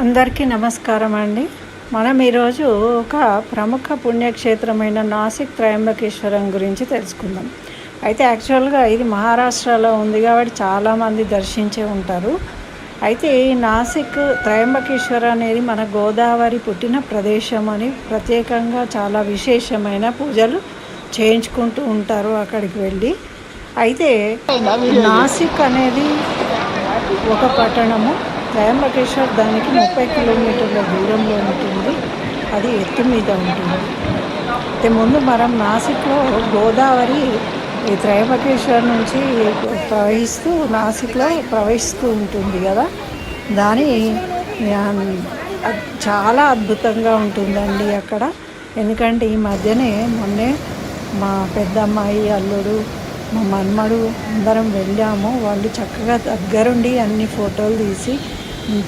అందరికీ నమస్కారం అండి. మనం ఈరోజు ఒక ప్రముఖ పుణ్యక్షేత్రమైన నాసిక్ త్రయంబకేశ్వరం గురించి తెలుసుకుందాం. అయితే యాక్చువల్గా ఇది మహారాష్ట్రలో ఉంది కాబట్టి చాలామంది దర్శించే ఉంటారు. అయితే ఈ నాసిక్ త్రయంబకేశ్వర అనేది మన గోదావరి పుట్టిన ప్రదేశం అని ప్రత్యేకంగా చాలా విశేషమైన పూజలు చేయించుకుంటూ ఉంటారు అక్కడికి వెళ్ళి. అయితే నాసిక్ అనేది ఒక పట్టణము. త్రయంబకేశ్వర్ దానికి ముప్పై కిలోమీటర్ల దూరంలో ఉంటుంది. అది ఎత్తు మీద ఉంటుంది. అయితే ముందు మనం నాసిక్లో గోదావరి ఈ త్రయంబకేశ్వర్ నుంచి ప్రవహిస్తూ నాసిక్లో ప్రవహిస్తూ ఉంటుంది కదా. దాని చాలా అద్భుతంగా ఉంటుందండి అక్కడ. ఎందుకంటే ఈ మధ్యనే మొన్నే మా పెద్దమ్మాయి అల్లుడు మా మన్మడు అందరం వెళ్ళాము. వాళ్ళు చక్కగా దగ్గరుండి అన్ని ఫోటోలు తీసి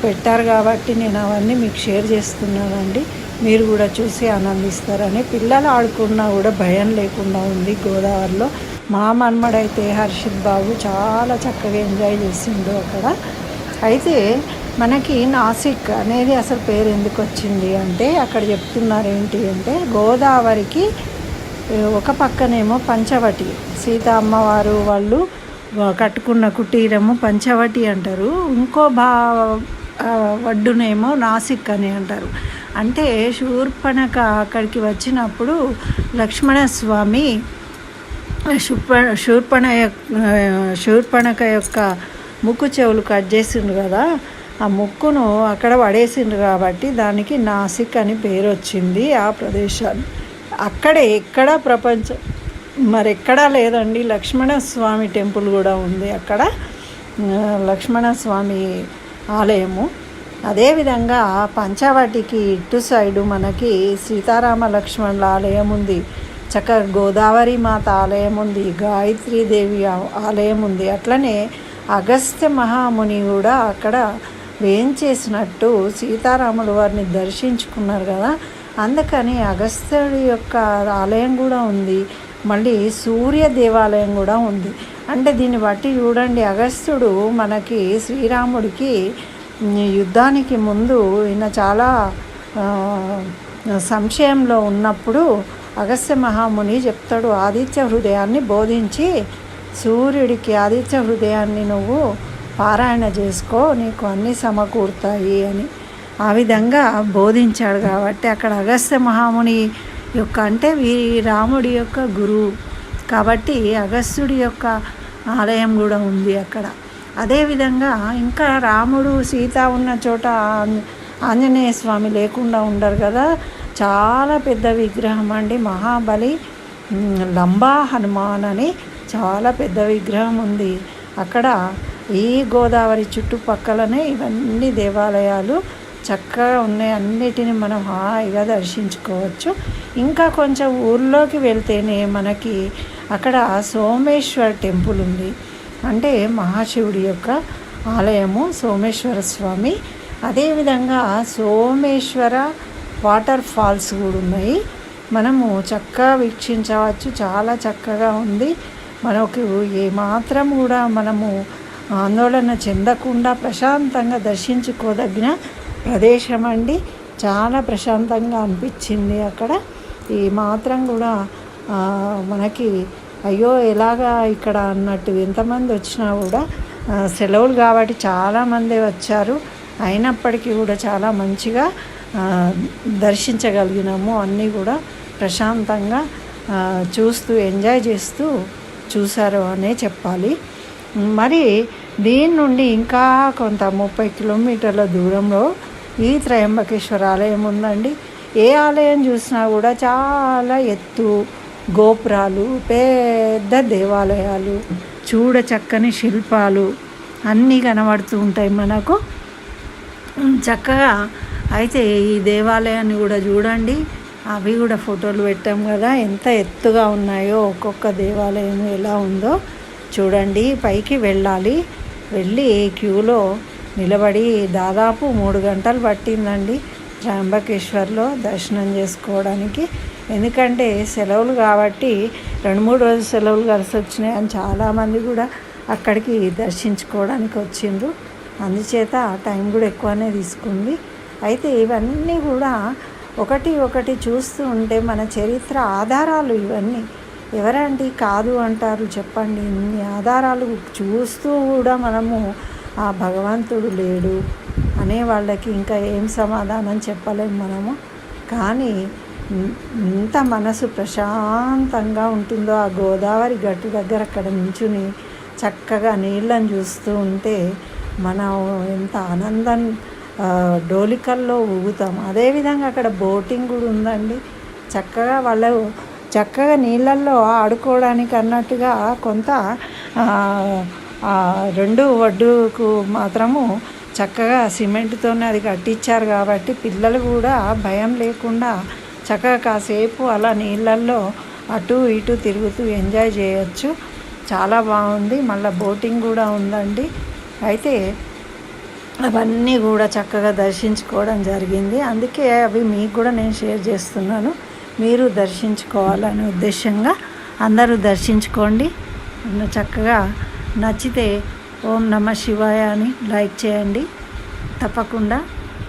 పెట్టారు కాబట్టి నేను అవన్నీ మీకు షేర్ చేస్తున్నానండి. మీరు కూడా చూసి ఆనందిస్తారని. పిల్లలు ఆడుకున్నా కూడా భయం లేకుండా ఉంది గోదావరిలో. మా మన్మడైతే హర్షిత్ బాబు చాలా చక్కగా ఎంజాయ్ చేసిండు అక్కడ. అయితే మనకి నాసిక్ అనేది అసలు పేరు ఎందుకు వచ్చింది అంటే అక్కడ చెప్తున్నారు ఏంటి అంటే గోదావరికి ఒక పక్కనేమో పంచవటి. సీత అమ్మవారు వాళ్ళు కట్టుకున్న కుటీరము పంచవటి అంటారు. ఇంకో భా వడ్డునేమో నాసిక్ అని అంటారు. అంటే శూర్పణక అక్కడికి వచ్చినప్పుడు లక్ష్మణస్వామి శూర్ప శూర్పణ శూర్పణక యొక్క ముక్కు చెవులు కట్ చేసిండ్రు కదా ఆ ముక్కును అక్కడ పడేసిండ్రు కాబట్టి దానికి నాసిక్ అని పేరు వచ్చింది ఆ ప్రదేశాన్ని. అక్కడే ఎక్కడ ప్రపంచం మరి ఎక్కడా లేదండి. లక్ష్మణ స్వామి టెంపుల్ కూడా ఉంది అక్కడ. లక్ష్మణస్వామి ఆలయము. అదేవిధంగా పంచవాటికి ఇటు సైడు మనకి సీతారామ లక్ష్మణుల ఆలయం ఉంది. చక్కగా గోదావరి మాత ఆలయం ఉంది. గాయత్రీదేవి ఆలయం ఉంది. అట్లనే అగస్త్య మహాముని కూడా అక్కడ వేంచేసినట్టు సీతారాములు వారిని దర్శించుకున్నారు కదా. అందుకని అగస్త్యుడి యొక్క ఆలయం కూడా ఉంది. మళ్ళీ సూర్య దేవాలయం కూడా ఉంది. అంటే దీన్ని బట్టి చూడండి అగస్త్యుడు మనకి శ్రీరాముడికి యుద్ధానికి ముందు ఈయన చాలా సంశయంలో ఉన్నప్పుడు అగస్త్య మహాముని చెప్తాడు ఆదిత్య హృదయాన్ని బోధించి సూర్యుడికి ఆదిత్య హృదయాన్ని నువ్వు పారాయణ చేసుకో నీకు అన్నీ సమకూరుతాయి అని. ఆ విధంగా బోధించాడు కాబట్టి అక్కడ అగస్త్య మహాముని యొక్క అంటే వీరి రాముడి యొక్క గురువు కాబట్టి అగస్త్యుడి యొక్క ఆలయం కూడా ఉంది అక్కడ. అదేవిధంగా ఇంకా రాముడు సీత ఉన్న చోట ఆంజనేయ స్వామి లేకుండా ఉండరు కదా. చాలా పెద్ద విగ్రహం అండి. మహాబలి లంబా హనుమాన్ అని చాలా పెద్ద విగ్రహం ఉంది. అక్కడ ఈ గోదావరి చుట్టుపక్కలనే ఇవన్నీ దేవాలయాలు చక్కగా ఉన్నాయి. అన్నిటిని మనం హాయిగా దర్శించుకోవచ్చు. ఇంకా కొంచెం ఊర్లోకి వెళ్తేనే మనకి అక్కడ సోమేశ్వర్ టెంపుల్ ఉంది. అంటే మహాశివుడి యొక్క ఆలయము సోమేశ్వర స్వామి. అదేవిధంగా సోమేశ్వర వాటర్ ఫాల్స్ కూడా ఉన్నాయి. మనము చక్కగా వీక్షించవచ్చు. చాలా చక్కగా ఉంది. మనకు ఏమాత్రం కూడా మనము ఆందోళన చెందకుండా ప్రశాంతంగా దర్శించుకోదగిన ప్రదేశం అండి చాలా ప్రశాంతంగా అనిపించింది అక్కడ. ఈ మాత్రం కూడా మనకి అయ్యో ఎలాగా ఇక్కడ అన్నట్టు ఎంతమంది వచ్చినా కూడా సెలవులు కాబట్టి చాలామంది వచ్చారు. అయినప్పటికీ కూడా చాలా మంచిగా దర్శించగలిగినాము. అన్నీ కూడా ప్రశాంతంగా చూస్తూ ఎంజాయ్ చేస్తూ చూశారు అనే చెప్పాలి. మరి దీని నుండి ఇంకా కొంత ముప్పై కిలోమీటర్ల దూరంలో ఈ త్రయంబకేశ్వర ఆలయం ఉందండి. ఏ ఆలయం చూసినా కూడా చాలా ఎత్తు గోపురాలు పెద్ద దేవాలయాలు చూడ చక్కని శిల్పాలు అన్నీ కనబడుతూ ఉంటాయి మనకు. చక్కగా అయితే ఈ దేవాలయాన్ని కూడా చూడండి. అవి కూడా ఫోటోలు పెట్టాం కదా ఎంత ఎత్తుగా ఉన్నాయో ఒక్కొక్క దేవాలయం ఎలా ఉందో చూడండి. పైకి వెళ్ళాలి. వెళ్ళి క్యూలో నిలబడి దాదాపు మూడు గంటలు పట్టిందండి త్రయంబకేశ్వర్లో దర్శనం చేసుకోవడానికి. ఎందుకంటే సెలవులు కాబట్టి రెండు మూడు రోజులు సెలవులు కలిసి వచ్చినాయి అని చాలామంది కూడా అక్కడికి దర్శించుకోవడానికి వచ్చిండ్రు. అందుచేత టైం కూడా ఎక్కువనే తీసుకుంది. అయితే ఇవన్నీ కూడా ఒకటి ఒకటి చూస్తూ ఉంటే మన చరిత్ర ఆధారాలు ఇవన్నీ. ఎవరండి కాదు అంటారు చెప్పండి. ఇన్ని ఆధారాలు చూస్తూ కూడా మనము ఆ భగవంతుడు లేడు అనే వాళ్ళకి ఇంకా ఏం సమాధానం చెప్పలేము మనము. కానీ ఎంత మనసు ప్రశాంతంగా ఉంటుందో ఆ గోదావరి గట్టు దగ్గర అక్కడ నించుని చక్కగా నీళ్ళని చూస్తూ ఉంటే మనం ఎంత ఆనందం డోలికల్లో ఊగుతాం. అదేవిధంగా అక్కడ బోటింగ్ కూడా ఉందండి. చక్కగా వాళ్ళు చక్కగా నీళ్ళల్లో ఆడుకోవడానికి అన్నట్టుగా కొంత రెండు ఒడ్డుకు మాత్రము చక్కగా సిమెంట్తోనే అది కట్టించారు కాబట్టి పిల్లలు కూడా భయం లేకుండా చక్కగా కాసేపు అలా నీళ్ళల్లో అటు ఇటు తిరుగుతూ ఎంజాయ్ చేయొచ్చు. చాలా బాగుంది. మళ్ళీ బోటింగ్ కూడా ఉందండి. అయితే అవన్నీ కూడా చక్కగా దర్శించుకోవడం జరిగింది. అందుకే అవి మీకు కూడా నేను షేర్ చేస్తున్నాను. మీరు దర్శించుకోవాలనే ఉద్దేశంగా అందరూ దర్శించుకోండి. చక్కగా నచ్చితే ఓం నమ శివాయ అని లైక్ చేయండి. తప్పకుండా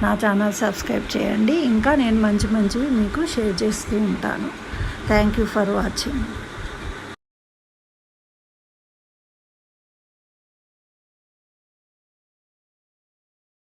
నా ఛానల్ సబ్స్క్రైబ్ చేయండి. ఇంకా నేను మంచి మంచివి మీకు షేర్ చేస్తూ ఉంటాను. Thank you for watching